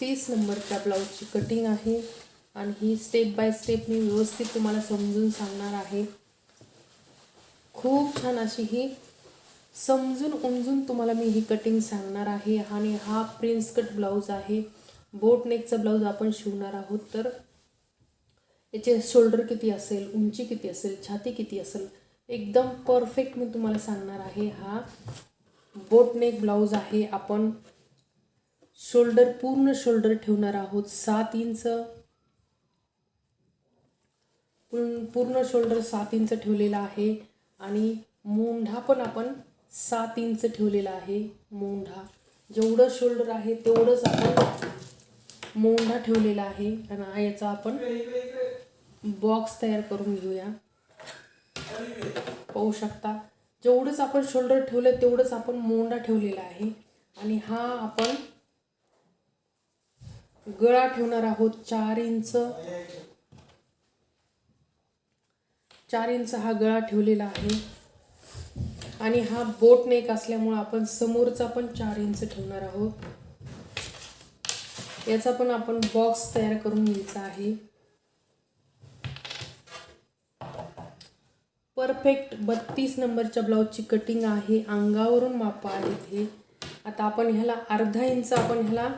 तीस नंबरच्या ब्लाऊजची कटिंग आहे. आणि ही स्टेप बाय स्टेप मी व्यवस्थित तुम्हाला समजून सांगणार आहे. खूप छान अशी ही समजून उमजून तुम्हाला मी ही कटिंग सांगणार आहे. आणि हा प्रिन्स कट ब्लाऊज आहे. बोट नेकचा ब्लाऊज आपण शिवणार आहोत तर. याचे शोल्डर किती असेल उंची किती असेल छाती किती असेल एकदम परफेक्ट मी तुम्हाला सांगणार आहे. हा बोट नेक ब्लाऊज आहे आपण. शोल्डर पूर्ण शोल्डर ठेवणार आहोत. सात इंच. पूर्ण पूर्ण शोल्डर सात इंच ठेवलेला आहे. आणि मोंढा पण आपण सात इंच ठेवलेला आहे. मोंढा. जेवढं शोल्डर आहे तेवढंच आपण मोंढा ठेवलेला आहे. आणि याचा आपण बॉक्स तयार करून घेऊया. पाहू शकता. जेवढंच आपण शोल्डर ठेवलं तेवढंच आपण मोंढा ठेवलेला आहे. आणि हा आपण गळा ठेवणार आहोत चार इंच. चार इंच हा गळा ठेवलेला आहे. आणि हा बोट नेक असल्यामुळे आपण समोरचा पण चार इंच ठेवणार आहोत. याचा पण आपण बॉक्स तयार करून घ्यायचा आहे. परफेक्ट बत्तीस नंबरच्या ब्लाऊजची कटिंग आहे. अंगावरून मापा आहे हे. आता आपण ह्याला अर्धा इंच आपण ह्याला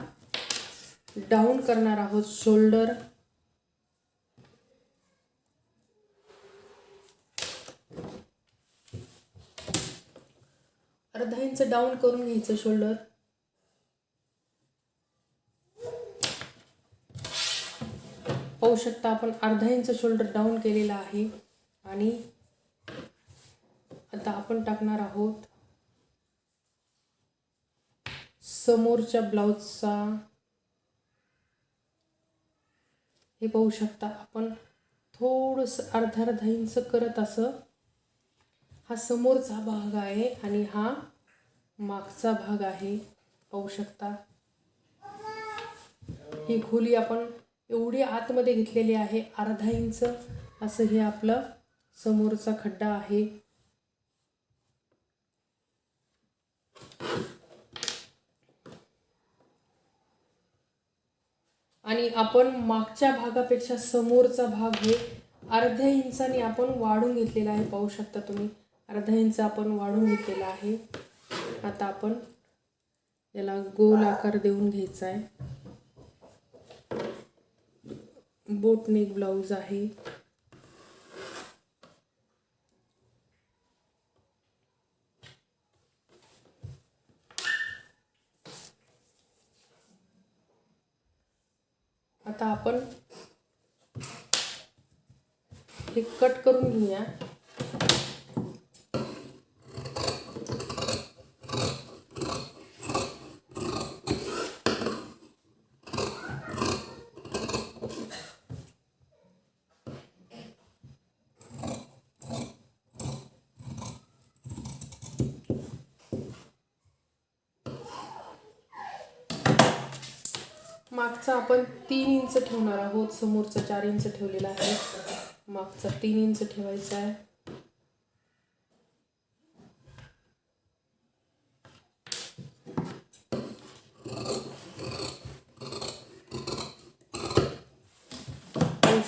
डाऊन करणार आहोत शोल्डर अर्धा इंच डाऊन करून घ्यायचं शोल्डर पाहू शकता आपण अर्धा इंच शोल्डर डाऊन केलेला आहे. आणि आता आपण टाकणार आहोत समोरच्या ब्लाऊजचा हे पाहू शकता आपण. थोडंसं अर्धा अर्धा इंच करत असं. हा समोरचा भाग आहे आणि हा मागचा भाग आहे. पाहू शकता. ही खोली आपण एवढी आतमध्ये घेतलेली आहे अर्धा इंच असं हे आपलं समोरचा खड्डा आहे. आणि आपण मागच्या भागापेक्षा समोरचा भाग हे अर्ध्या इंचाने आपण वाढून घेतलेला आहे. पाहू शकता तुम्ही अर्धा इंच आपण वाढून घेतलेला आहे. आता आपण याला गोल आकार देऊन घ्यायचा आहे. बोटनेक ब्लाऊज आहे. आता आपण हे कट करून घेऊया. मागचा आपण तीन इंच ठेवणार आहोत. समोरचा चार इंच ठेवलेला आहे. मागचा तीन इंच ठेवायचा आहे.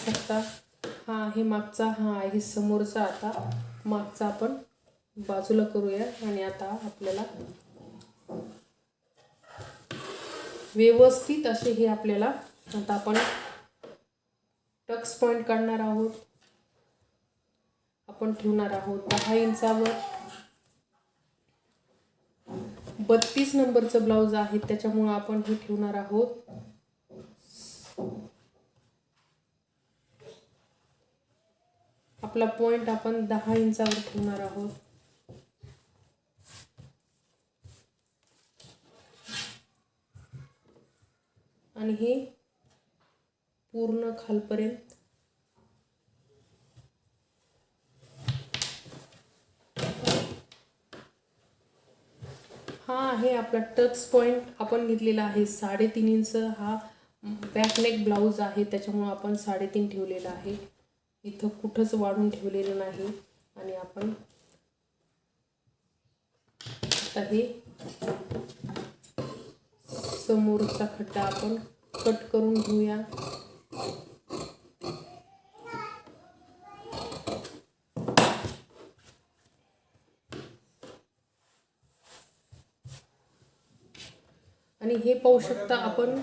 शकता. हा आहे मागचा हा आहे. समोरचा आता मागचा आपण बाजूला करूया आणि आता आपल्याला व्यवस्थित असे हे आपल्याला आता आपण टक्स पॉईंट काढणार आहोत. आपण ठेवणार आहोत दहा इंचावर. बत्तीस नंबरचं ब्लाऊज आहे त्याच्यामुळं आपण हे ठेवणार आहोत. आपला पॉईंट आपण दहा इंचावर ठेवणार आहोत. आणि हे पूर्ण खालपर्यंत. हा आहे आपला टच पॉईंट आपण घेतलेला आहे साडेतीन इंच. हा बॅकनेक ब्लाऊज आहे. त्याच्यामुळं आपण साडेतीन ठेवलेला आहे. इथं कुठंच वाढून ठेवलेलं नाही. आणि आपण आता हे समोरचा खड्डा आपण कट करून घेऊया. आणि हे पाहू शकता आपण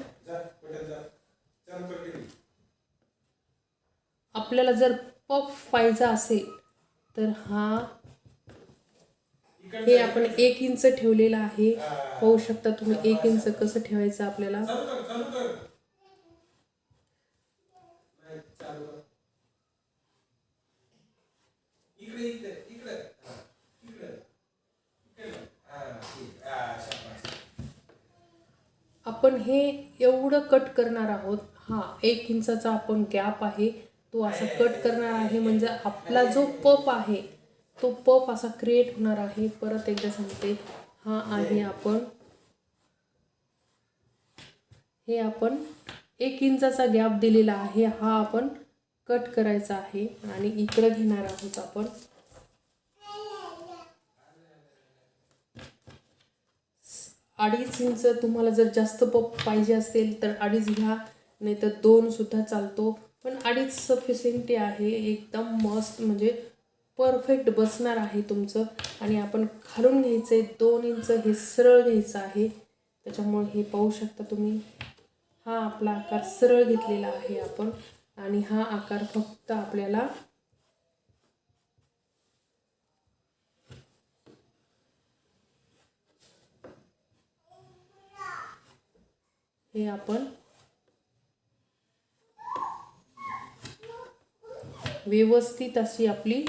आपल्याला जर पफ पाहिजे असेल तर हा हे आपण एक इंच ठेवलेलं आहे. पाहू शकता तुम्ही एक इंच कसं ठेवायचं आपल्याला. आपण हे एवढं कट करणार आहोत. हा एक इंचाचा आपण गॅप आहे. तो असा कट करणार आहे म्हणजे आपला जो पप आहे तो पप असा क्रिएट होणार आहे. परत एकदा सांगते. हा आहे आपण. हे आपण एक इंचाचा गॅप दिलेला आहे. हा आपण कट करायचा आहे. आणि इकडं घेणार आहोत आपण. अडीच इंच तुम्हाला जर जास्त पप पाहिजे असेल तर अडीच घ्या. नाही तर दोन सुद्धा चालतो. पण अडीच सफिशियंटी आहे. एकदम मस्त म्हणजे परफेक्ट बसणार आहे तुमचं आणि आपण खालून घ्यायचं आहे दोन इंच हे सरळ घ्यायचं आहे. त्याच्यामुळे हे पाहू शकता तुम्ही. हा आपला आकार सरळ घेतलेला आहे आपण आणि हा आकार फक्त आपल्याला हे आपण व्यवस्थित अशी आपली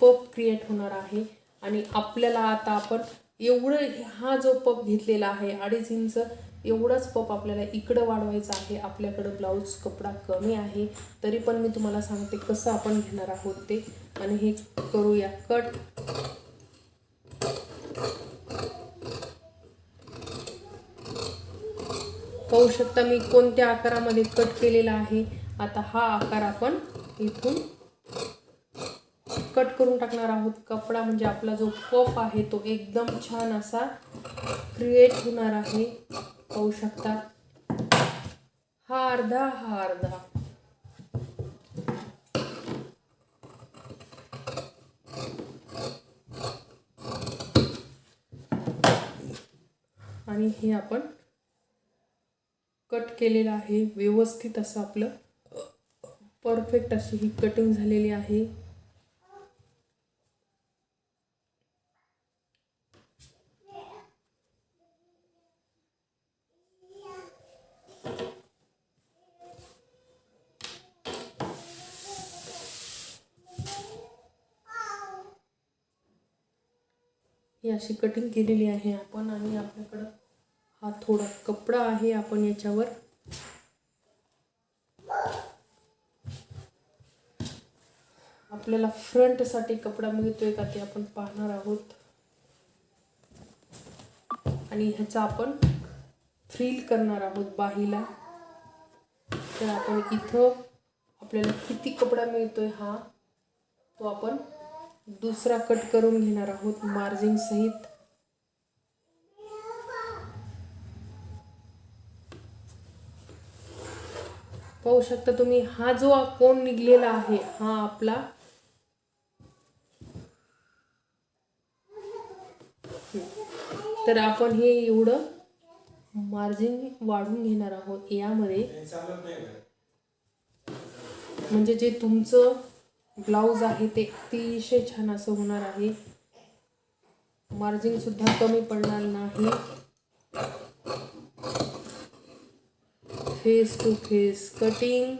पप क्रिएट होणार आहे. आणि आपल्याला आता आपण एवढं हा जो पप घेतलेला आहे अडीच इंच एवढाच पप आपल्याला इकडं वाढवायचा आहे. आपल्याकडं ब्लाऊज कपडा कमी आहे. तरी पण मी तुम्हाला सांगते कसं आपण घेणार आहोत ते. आणि हे करूया. कट पाहू शकता मी कोणत्या आकारामध्ये कट केलेला आहे. आता हा आकार आपण इथून कट करून टाकणार आहोत. कपडा म्हणजे आपला जो कप आहे तो एकदम छान असा क्रिएट होणार आहे. पाहू शकता. हा अर्धा हा अर्धा. आणि हे आपण कट केलेलं आहे. व्यवस्थित असं आपलं परफेक्ट अशी ही कटिंग झालेली आहे. ही अशी कटिंग केलेली आहे आपण आणि आपल्याकडं हा थोडा कपडा आहे आपण याच्यावर. आपल्याला फ्रंटसाठी कपडा मिळतोय का ते आपण पाहणार आहोत. आणि ह्याचा आपण फ्रील करणार आहोत बाहीला. तर आपण इथं आपल्याला किती कपडा मिळतोय हा तो आपण दुसरा कट करून घेणार आहोत मार्जिन सहित. पाहू शकता तुम्ही हा जो कोण निघलेला आहे हा आपला तर आपण हे एवढं मार्जिन वाढून घेणार आहोत यामध्ये. म्हणजे जे तुमचं ब्लाऊज आहे ते अतिशय छान असं होणार आहे. मार्जिन सुद्धा कमी पडणार नाही. फेस टू फेस कटिंग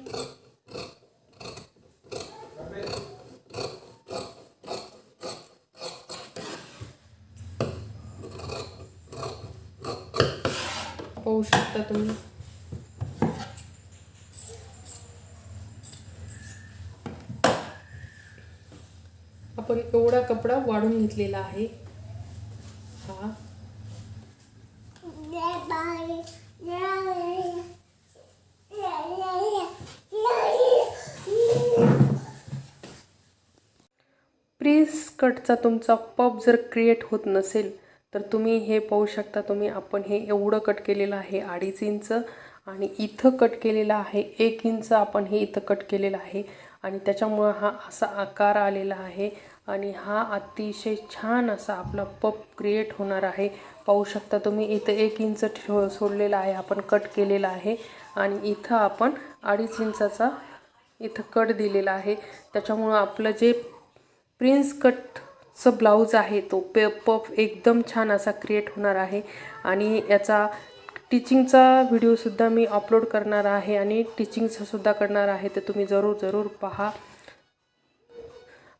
पाहू शकता तुम्ही आपण एवढा कपडा वाढून घेतलेला आहे. हा. प्रीस कटचा तुमचा पप जर क्रिएट होत नसेल तर तुम्ही हे पाहू शकता तुम्ही आपण हे एवढं कट केलेलं आहे अडीच इंच आणि इथं कट केलेलं आहे एक इंच आपण हे इथं कट केलेलं आहे. आणि त्याच्यामुळं हा असा आकार आलेला आहे. आणि हा अतिशय छान असा आपला पप क्रिएट होणार आहे. पाहू शकता तुम्ही इथं एक इंच ठेव सोडलेला आहे आपण कट केलेला आहे. आणि इथं आपण अडीच इंचाचा इथं कट दिलेला आहे. त्याच्यामुळं आपलं जे प्रिन्स कटचं ब्लाऊज आहे तो पे पफ एकदम छान असा क्रिएट होणार आहे. आणि याचा टिचिंगचा व्हिडिओसुद्धा मी अपलोड करणार आहे आणि टिचिंगचासुद्धा करणार आहे तर तुम्ही जरूर जरूर पहा.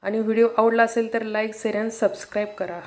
आणि व्हिडिओ आवडला असेल तर लाईक शेअर अँड सबस्क्राईब करा.